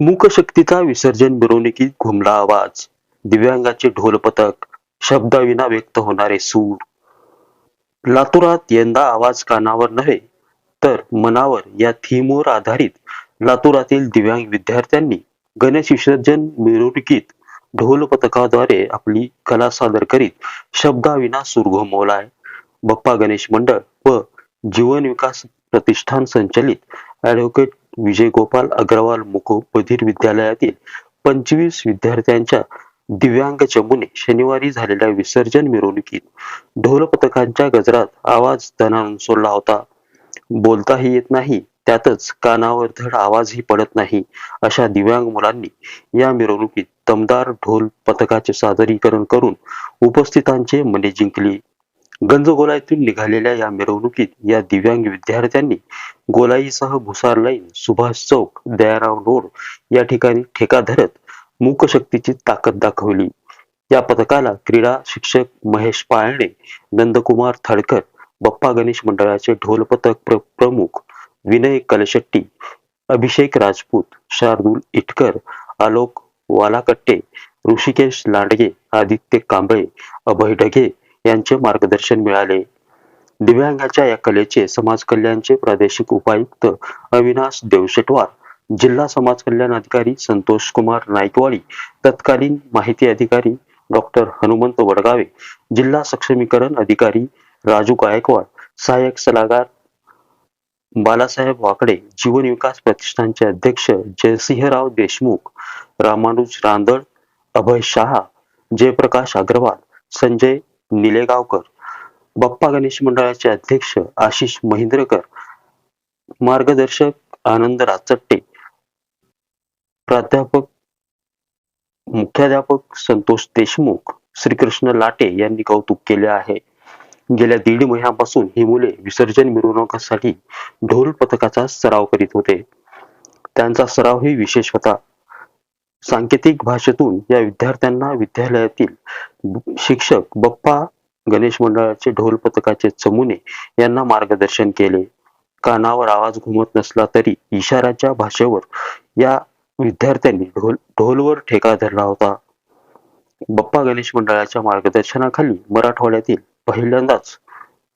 मूकशक्तीचा विसर्जन मिरवणुकीत घुमला आवाज. दिव्यांगाचे ढोल पथक शब्दाविना व्यक्त होणारे सूर. लातूरात यंदा आवाज कानावर नव्हे तर मनावर या थीमवर आधारित लातूरातील दिव्यांग विद्यार्थ्यांनी गणेश विसर्जन मिरवणुकीत ढोल पथकाद्वारे आपली कला सादर करीत शब्दाविना सूर घुमवलाय बप्पा गणेश मंडळ व जीवन विकास प्रतिष्ठान संचलित. ॲडव्होकेट विजय गोपाल अग्रवाल मुखोपधीर विद्यालयातील पंचवीस विद्यार्थ्यांच्या दिव्यांग चमूने शनिवारी झालेल्या विसर्जन मिरवणुकीत ढोल पथकांच्या गजरात आवाज दणाणून सोडला होता. बोलताही येत नाही त्यातच कानावर धड आवाजही पडत नाही अशा दिव्यांग मुलांनी या मिरवणुकीत दमदार ढोल पथकाचे सादरीकरण करून उपस्थितांचे मने जिंकली. गंजगोलाईतून निघालेल्या या मिरवणुकीत या दिव्यांग विद्यार्थ्यांनी गोलाईसह भुसार लाईन सुभाष चौक दयाराव रोड या ठिकाणी ठेका धरत मूकशक्तीची ताकद दाखवली. या पथकाला क्रीडा शिक्षक महेश पाळणे नंदकुमार थडकर बप्पा गणेश मंडळाचे ढोल पथक प्र प्रमुख विनय कलशेट्टी अभिषेक राजपूत शार्दूल इटकर आलोक वालाकट्टे ऋषिकेश लांडगे आदित्य कांबळे अभय ढगे यांचे मार्गदर्शन मिळाले. दिव्यांगाच्या या कलेचे समाज कल्याणचे प्रादेशिक उपायुक्त अविनाश देवशेटवार जिल्हा समाज कल्याण अधिकारी संतोष कुमार नाईकवाडी तत्कालीन माहिती अधिकारी डॉक्टर हनुमंत वडगावे जिल्हा सक्षमीकरण अधिकारी राजू गायकवाड सहाय्यक सल्लागार बालासाहेब वाकडे जीवन विकास प्रतिष्ठानचे अध्यक्ष जयसिंहराव देशमुख रामानुज रांदळ अभय शहा जयप्रकाश अग्रवाल संजय निलेगावकर बप्पा गणेश मंडळाचे अध्यक्ष आशिष महिंद्रकर मार्गदर्शक आनंद राचट्टे प्राध्यापक मुख्याध्यापक संतोष देशमुख श्रीकृष्ण लाटे यांनी कौतुक केले आहे. गेल्या दीड महिन्यापासून ही मुले विसर्जन मिरवणुकासाठी ढोल पथकाचा सराव करीत होते. त्यांचा सरावही विशेष होता. सांकेतिक भाषेतून या विद्यार्थ्यांना विद्यालयातील शिक्षक बप्पा गणेश मंडळाचे ढोल पथकाचे चमुने यांना मार्गदर्शन केले. कानावर आवाज घुमत नसला तरी इशाराच्या भाषेवर या विद्यार्थ्यांनी ढोल ढोलवर ठेका धरला होता. बप्पा गणेश मंडळाच्या मार्गदर्शनाखाली मराठवाड्यातील पहिल्यांदाच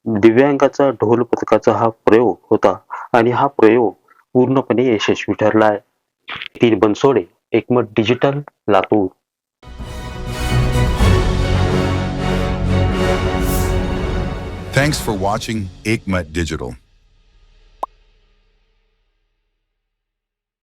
दिव्यांगाचा ढोल पथकाचा हा प्रयोग होता आणि हा प्रयोग पूर्णपणे यशस्वी ठरला आहे तीन Bansode Ekmat digital Latur Thanks for watching Aikmat Digital.